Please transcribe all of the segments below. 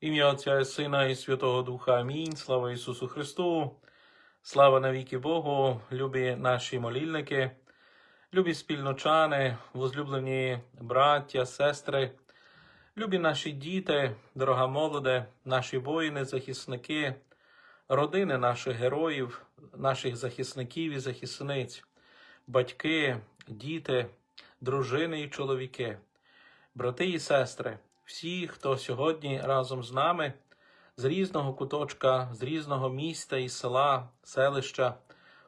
Ім'я Отця і Сина і Святого Духа. Амінь. Слава Ісусу Христу. Слава навіки Богу, любі наші молільники, любі спільночани, возлюблені браття, сестри, любі наші діти, дорога молоде, наші воїни, захисники, родини наших героїв, наших захисників і захисниць, батьки, діти, дружини і чоловіки, брати і сестри, всі, хто сьогодні разом з нами, з різного куточка, з різного міста і села, селища,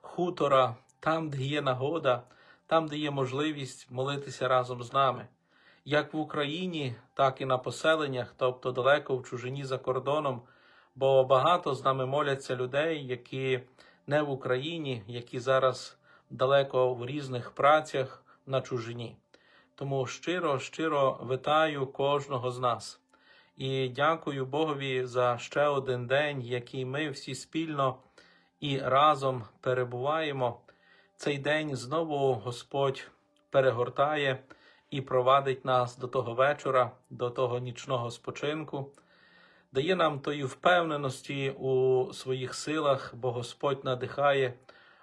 хутора, там, де є нагода, там, де є можливість молитися разом з нами, як в Україні, так і на поселеннях, тобто далеко в чужині за кордоном, бо багато з нами моляться людей, які не в Україні, які зараз далеко в різних працях на чужині. Тому щиро, щиро вітаю кожного з нас. І дякую Богові за ще один день, який ми всі спільно і разом перебуваємо. Цей день знову Господь перегортає і провадить нас до того вечора, до того нічного спочинку, дає нам тої впевненості у своїх силах, бо Господь надихає,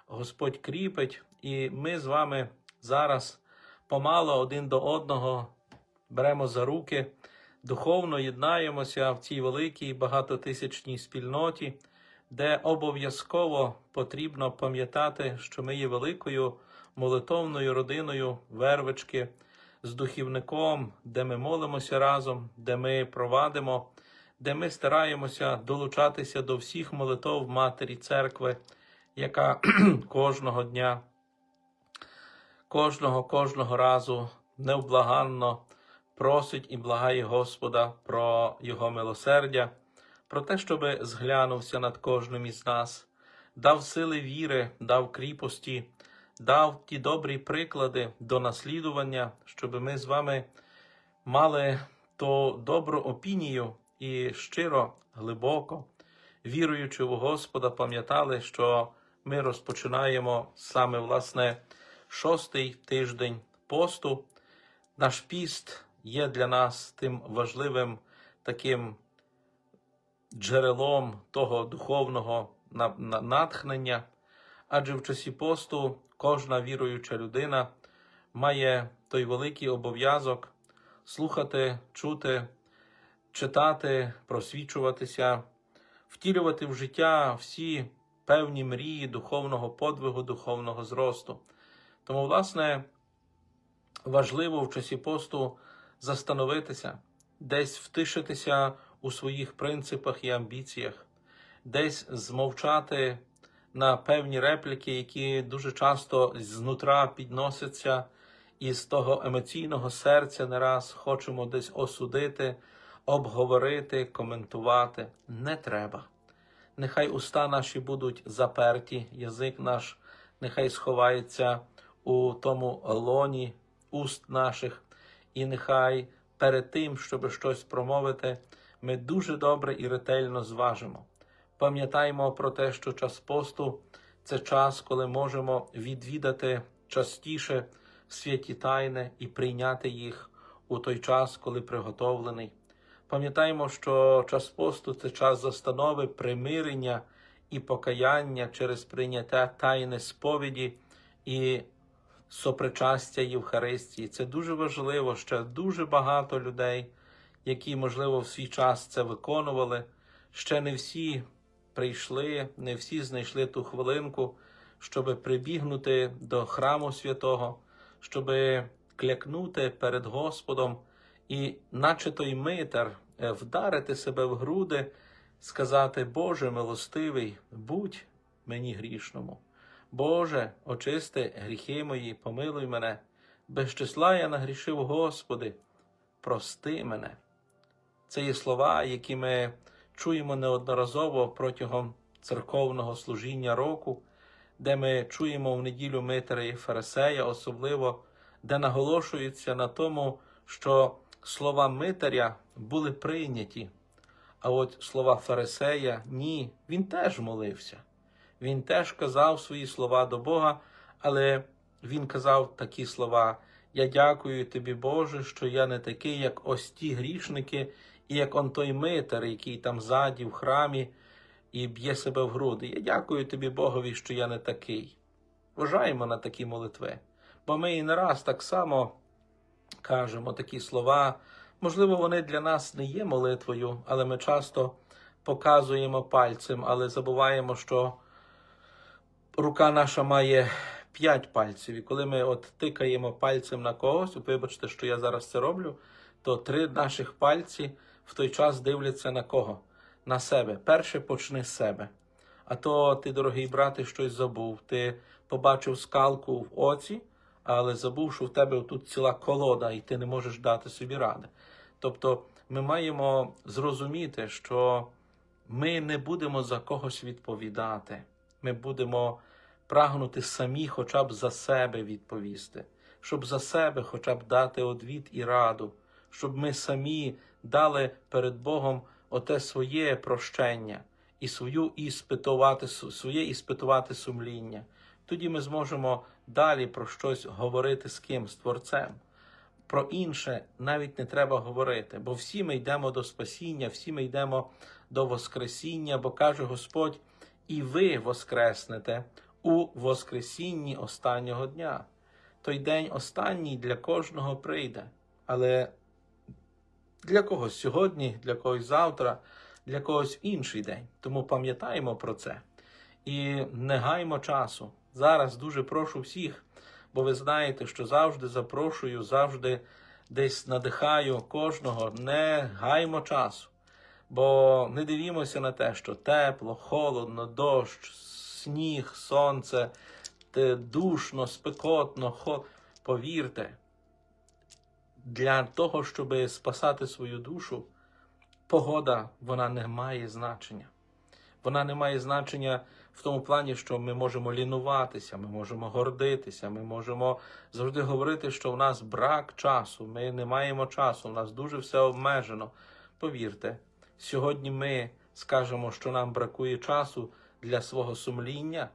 Господь кріпить, і ми з вами зараз помало один до одного беремо за руки духовно єднаємося в цій великій багатотисячній спільноті, де обов'язково потрібно пам'ятати, що ми є великою молитовною родиною вервички з духівником, де ми молимося разом, де ми провадимо, де ми стараємося долучатися до всіх молитов Матері Церкви, яка кожного дня, кожного кожного разу невблаганно просить і благає Господа про Його милосердя, про те, щоб зглянувся над кожним із нас, дав сили віри, дав кріпості, дав ті добрі приклади до наслідування, щоб ми з вами мали ту добру опінію і щиро, глибоко, віруючи в Господа, пам'ятали, що ми розпочинаємо саме власне шостий тиждень посту. Наш піст є для нас тим важливим таким джерелом того духовного на- на- натхнення, адже в часі посту кожна віруюча людина має той великий обов'язок слухати, чути, читати, просвічуватися, втілювати в життя всі певні мрії духовного подвигу, духовного зросту. Тому, власне, важливо в часі посту застановитися, десь втишитися у своїх принципах і амбіціях, десь змовчати на певні репліки, які дуже часто знутра підносяться, і з того емоційного серця не раз хочемо десь осудити, обговорити, коментувати. Не треба. Нехай уста наші будуть заперті, язик наш нехай сховається у тому лоні уст наших, і нехай перед тим, щоб щось промовити, ми дуже добре і ретельно зважимо. Пам'ятаємо про те, що час посту це час, коли можемо відвідати частіше святі тайни і прийняти їх у той час, коли приготовлений. Пам'ятаємо, що час посту це час застанови, примирення і покаяння через прийняття тайни сповіді і сопричастя Євхаристії. Це дуже важливо. Ще дуже багато людей, які, можливо, в свій час це виконували. Ще не всі прийшли, не всі знайшли ту хвилинку, щоб прибігнути до храму святого, щоб клякнути перед Господом і, наче той митар, е, вдарити себе в груди, сказати: Боже милостивий, будь мені грішному. Боже, очисти гріхи мої, помилуй мене, без числа я нагрішив, Господи, прости мене. Це є слова, які ми чуємо неодноразово протягом церковного служіння року, де ми чуємо в неділю Митера і Фарисея, особливо, де наголошується на тому, що слова Митаря були прийняті, а от слова Фарисея ні, він теж молився. Він теж казав свої слова до Бога, але він казав такі слова: Я дякую тобі, Боже, що я не такий, як ось ті грішники, і як он той митер, який там ззаді в храмі і б'є себе в груди. Я дякую тобі, Богові, що я не такий. Вважаємо на такі молитви. Бо ми і не раз так само кажемо такі слова. Можливо, вони для нас не є молитвою, але ми часто показуємо пальцем, але забуваємо, що рука наша має п'ять пальців. І коли ми от тикаємо пальцем на когось, вибачте, що я зараз це роблю, то три наших пальці в той час дивляться на кого? На себе. Перше почни з себе. А то ти, дорогий брате, щось забув. Ти побачив скалку в оці, але забув, що в тебе тут ціла колода, і ти не можеш дати собі ради. Тобто ми маємо зрозуміти, що ми не будемо за когось відповідати. Ми будемо прагнути самі хоча б за себе відповісти, щоб за себе хоча б дати одвід і раду, щоб ми самі дали перед Богом оте своє прощення і свою іспитувати, своє іспитувати сумління. Тоді ми зможемо далі про щось говорити з ким, з Творцем. Про інше навіть не треба говорити, бо всі ми йдемо до спасіння, всі ми йдемо до Воскресіння, бо каже Господь, і ви воскреснете у Воскресінні останнього дня. Той день останній для кожного прийде. Але для когось сьогодні, для когось завтра, для когось інший день. Тому пам'ятаємо про це і не гаймо часу. Зараз дуже прошу всіх, бо ви знаєте, що завжди запрошую, завжди десь надихаю кожного. Не гаймо часу. Бо не дивімося на те, що тепло, холодно, дощ, сніг, сонце, те душно, спекотно, хо... повірте, для того, щоб спасати свою душу, погода вона не має значення. Вона не має значення в тому плані, що ми можемо лінуватися, ми можемо гордитися, ми можемо завжди говорити, що в нас брак часу, ми не маємо часу, у нас дуже все обмежено. Повірте, сьогодні ми скажемо, що нам бракує часу для свого сумління.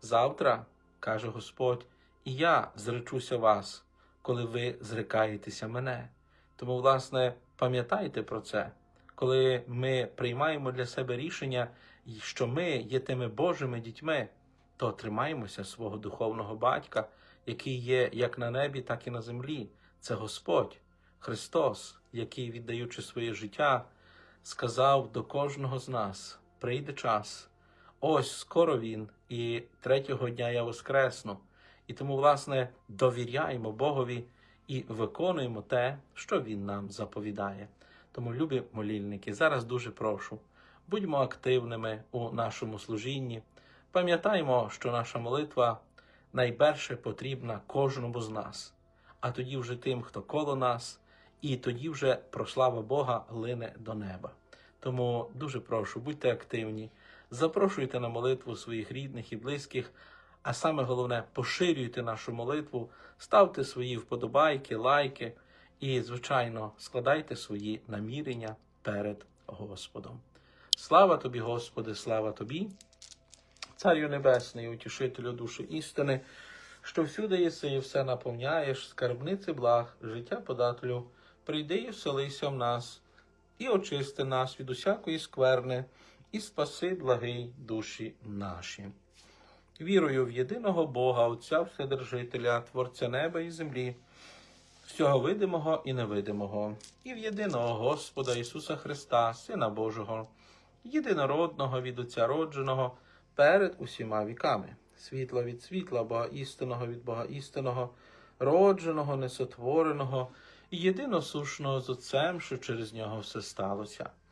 Завтра, каже Господь, і я зречуся вас, коли ви зрекаєтеся мене. Тому, власне, пам'ятайте про це, коли ми приймаємо для себе рішення, що ми є тими Божими дітьми, то тримаємося свого духовного батька, який є як на небі, так і на землі. Це Господь, Христос, який, віддаючи своє життя, сказав до кожного з нас: прийде час. Ось скоро він, і третього дня я воскресну. І тому, власне, довіряємо Богові і виконуємо те, що Він нам заповідає. Тому, любі молільники, зараз дуже прошу, будьмо активними у нашому служінні. Пам'ятаймо, що наша молитва найперше потрібна кожному з нас, а тоді вже тим, хто коло нас, і тоді вже прослава Бога лине до неба. Тому дуже прошу, будьте активні, запрошуйте на молитву своїх рідних і близьких, а саме головне, поширюйте нашу молитву, ставте свої вподобайки, лайки і, звичайно, складайте свої намірення перед Господом. Слава тобі, Господи, слава тобі, Царю Небесний, утішителю душі істини, що всюди єси і все наповняєш, скарбниці благ, життя подателю, прийди і вселися в нас, і очисти нас від усякої скверни, і спаси благий душі наші. Вірую в єдиного Бога, Отця Вседержителя, Творця неба і землі, всього видимого і невидимого, і в єдиного Господа Ісуса Христа, Сина Божого, єдинородного від Отця родженого, перед усіма віками, світла від світла, Бога істинного від Бога істинного, родженого, несотвореного і єдиносушного з Отцем, що через нього все сталося.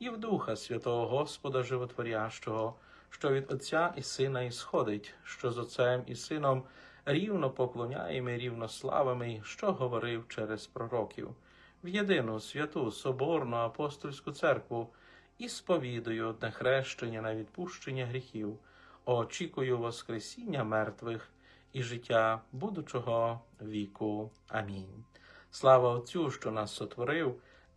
і в Духа Святого Господа Животворящого, що від Отця і Сина ісходить, що з Отцем і Сином рівно поклоняємо, і рівно славимо, що говорив через пророків. в єдину святу Соборну апостольську церкву і сповідую одне хрещення на відпущення гріхів, очікую Воскресіння мертвих і життя будучого віку. Амінь. Слава Отцю, що нас сотворив,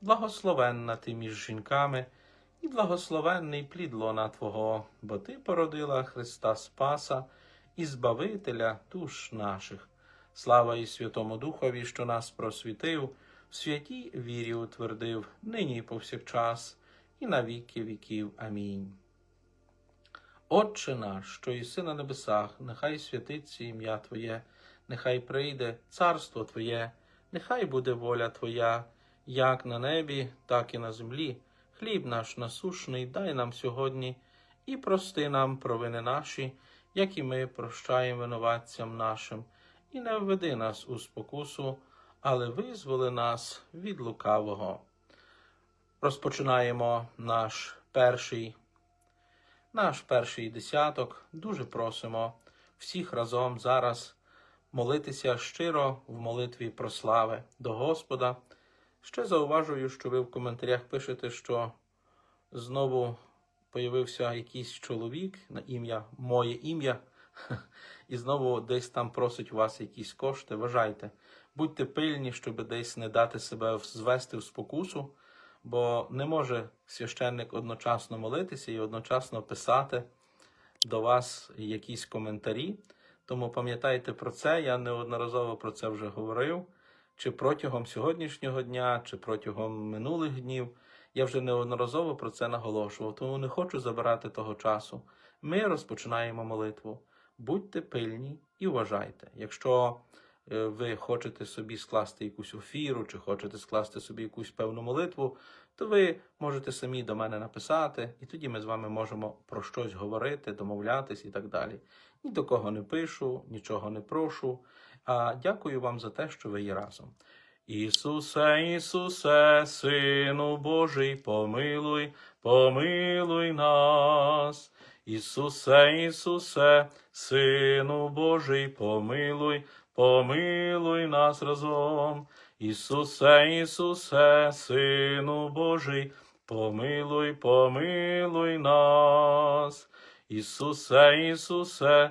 благословенна ти між жінками, і благословенний плід лона Твого, бо Ти породила Христа Спаса і Збавителя душ наших. Слава і Святому Духові, що нас просвітив, в святій вірі утвердив, нині і повсякчас, і на віки віків. Амінь. Отче наш, що єси на небесах, нехай святиться ім'я Твоє, нехай прийде царство Твоє, нехай буде воля Твоя, як на небі, так і на землі. Хліб наш насушний дай нам сьогодні, і прости нам провини наші, як і ми прощаємо винуватцям нашим, і не введи нас у спокусу, але визволи нас від лукавого. Розпочинаємо наш перший наш перший десяток. Дуже просимо всіх разом зараз молитися щиро в молитві про слави до Господа. Ще зауважую, що ви в коментарях пишете, що знову появився якийсь чоловік на ім'я, моє ім'я, і знову десь там просить у вас якісь кошти. Вважайте, будьте пильні, щоб десь не дати себе звести в спокусу бо не може священник одночасно молитися і одночасно писати до вас якісь коментарі. Тому пам'ятайте про це, я неодноразово про це вже говорив. Чи протягом сьогоднішнього дня, чи протягом минулих днів. Я вже неодноразово про це наголошував, тому не хочу забирати того часу. Ми розпочинаємо молитву. Будьте пильні і вважайте. Якщо е, ви хочете собі скласти якусь офіру, чи хочете скласти собі якусь певну молитву, то ви можете самі до мене написати, і тоді ми з вами можемо про щось говорити, домовлятись і так далі. Ні до кого не пишу, нічого не прошу. А дякую вам за те, що ви є разом. Ісусе, Ісусе, Сину Божий, помилуй, помилуй нас. Ісусе, Ісусе, Сину Божий, помилуй, помилуй нас разом. Ісусе, Ісусе, Сину Божий, помилуй, помилуй нас. Ісусе, Ісусе,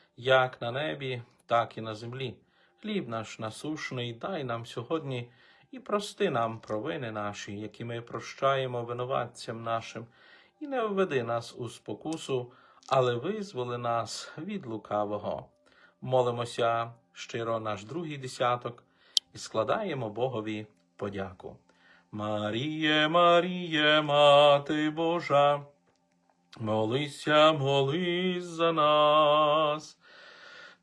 як на небі, так і на землі. Хліб наш насушний дай нам сьогодні і прости нам провини наші, які ми прощаємо винуватцям нашим, і не введи нас у спокусу, але визволи нас від лукавого. Молимося щиро наш другий десяток і складаємо Богові подяку. Маріє, Маріє, Мати Божа, Молися, молись за нас.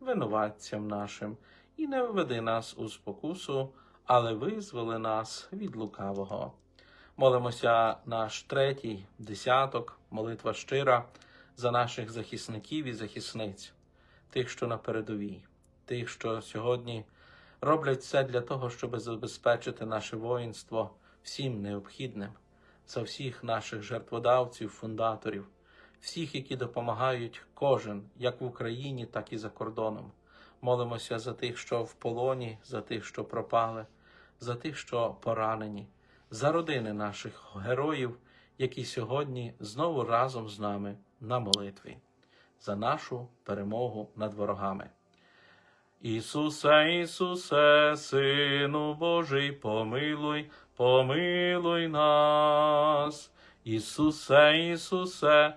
винуватцям нашим, і не введи нас у спокусу, але визволи нас від лукавого. Молимося наш третій десяток, молитва щира за наших захисників і захисниць, тих, що на передовій, тих, що сьогодні роблять все для того, щоб забезпечити наше воїнство всім необхідним, за всіх наших жертводавців, фундаторів, всіх, які допомагають кожен, як в Україні, так і за кордоном. Молимося за тих, що в полоні, за тих, що пропали, за тих, що поранені, за родини наших героїв, які сьогодні знову разом з нами на молитві, за нашу перемогу над ворогами. Ісусе, Ісусе, Сину Божий, помилуй, помилуй нас. Ісусе, Ісусе,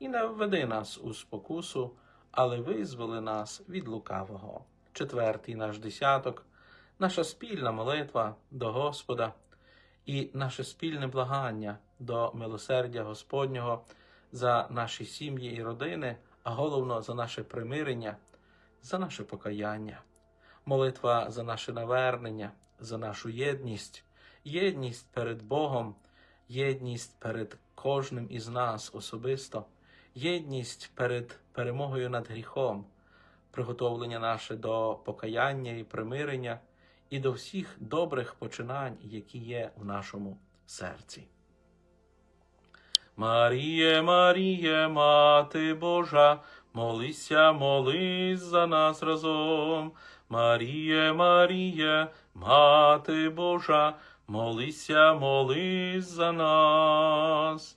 і не введи нас у спокусу, але визволи нас від лукавого. Четвертий наш десяток. наша спільна молитва до Господа і наше спільне благання до милосердя Господнього за наші сім'ї і родини, а головно за наше примирення, за наше покаяння, молитва за наше навернення, за нашу єдність, єдність перед Богом, єдність перед кожним із нас особисто, єдність перед перемогою над гріхом, приготовлення наше до покаяння і примирення і до всіх добрих починань, які є в нашому серці. Маріє, Маріє, Мати Божа, молися, молись за нас разом. Маріє, Маріє, Мати Божа, молися, молись за нас.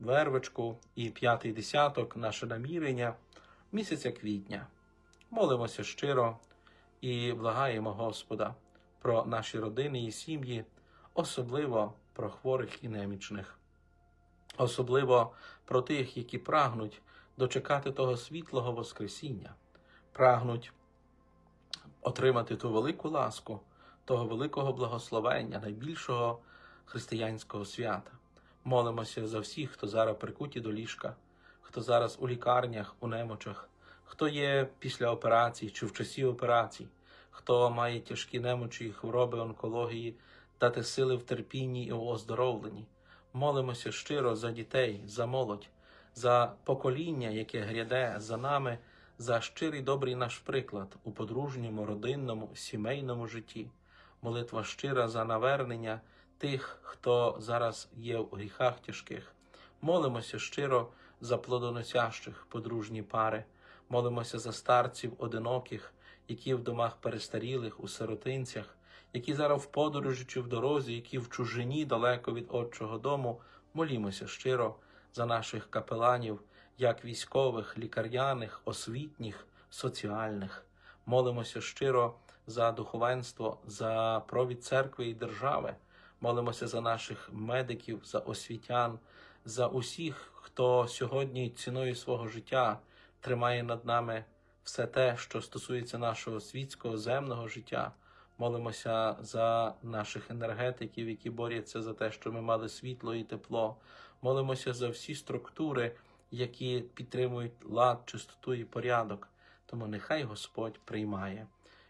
вервичку і п'ятий десяток, наше намірення місяця квітня. Молимося щиро і благаємо Господа про наші родини і сім'ї, особливо про хворих і немічних, особливо про тих, які прагнуть дочекати того світлого Воскресіння, прагнуть отримати ту велику ласку, того великого благословення, найбільшого християнського свята. Молимося за всіх, хто зараз прикуті до ліжка, хто зараз у лікарнях, у немочах, хто є після операцій чи в часі операцій, хто має тяжкі немочі, хвороби, онкології, дати сили в терпінні і у оздоровленні. Молимося щиро за дітей, за молодь, за покоління, яке гряде за нами, за щирий добрий наш приклад у подружньому, родинному, сімейному житті. Молитва щира за навернення тих, хто зараз є в гріхах тяжких. Молимося щиро за плодоносящих подружні пари, молимося за старців одиноких, які в домах перестарілих, у сиротинцях, які зараз в подорожі чи в дорозі, які в чужині далеко від отчого дому. Молімося щиро за наших капеланів, як військових, лікарняних, освітніх, соціальних. Молимося щиро за духовенство, за провід церкви і держави. Молимося за наших медиків, за освітян, за усіх, хто сьогодні ціною свого життя тримає над нами все те, що стосується нашого світського земного життя. Молимося за наших енергетиків, які борються за те, щоб ми мали світло і тепло. Молимося за всі структури, які підтримують лад, чистоту і порядок. Тому нехай Господь приймає.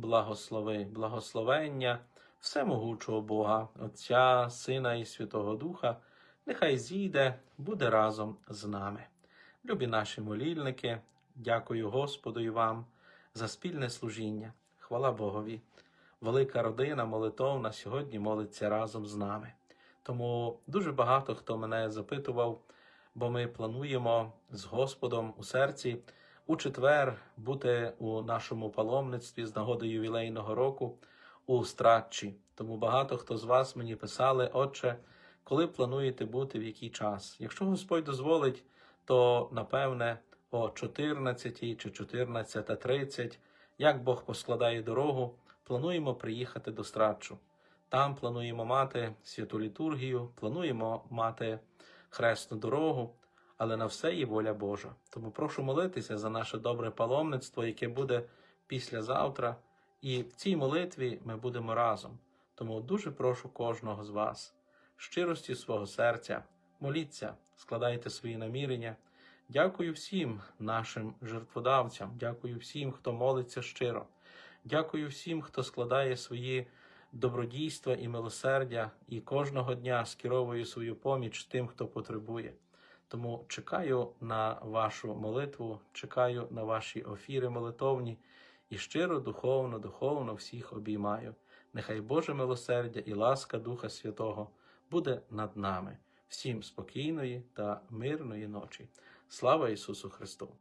благослови, благословення всемогучого Бога, Отця, Сина і Святого Духа, нехай зійде, буде разом з нами. Любі наші молільники, дякую Господу і вам за спільне служіння. Хвала Богові. Велика родина молитовна сьогодні молиться разом з нами. Тому дуже багато хто мене запитував, бо ми плануємо з Господом у серці у четвер бути у нашому паломництві з нагоди ювілейного року у Стратчі. Тому багато хто з вас мені писали, Отче, коли плануєте бути, в який час? Якщо Господь дозволить, то напевне о 14 чи 14.30, як Бог поскладає дорогу, плануємо приїхати до Стратчу. Там плануємо мати святу літургію, плануємо мати хресну дорогу, але на все є воля Божа. Тому прошу молитися за наше добре паломництво, яке буде післязавтра. І в цій молитві ми будемо разом. Тому дуже прошу кожного з вас, щирості свого серця, моліться, складайте свої намірення. Дякую всім нашим жертводавцям, дякую всім, хто молиться щиро. Дякую всім, хто складає свої добродійства і милосердя, і кожного дня скеровує свою поміч тим, хто потребує. Тому чекаю на вашу молитву, чекаю на ваші офіри молитовні і щиро, духовно, духовно всіх обіймаю. Нехай Боже милосердя і ласка Духа Святого буде над нами. Всім спокійної та мирної ночі. Слава Ісусу Христу!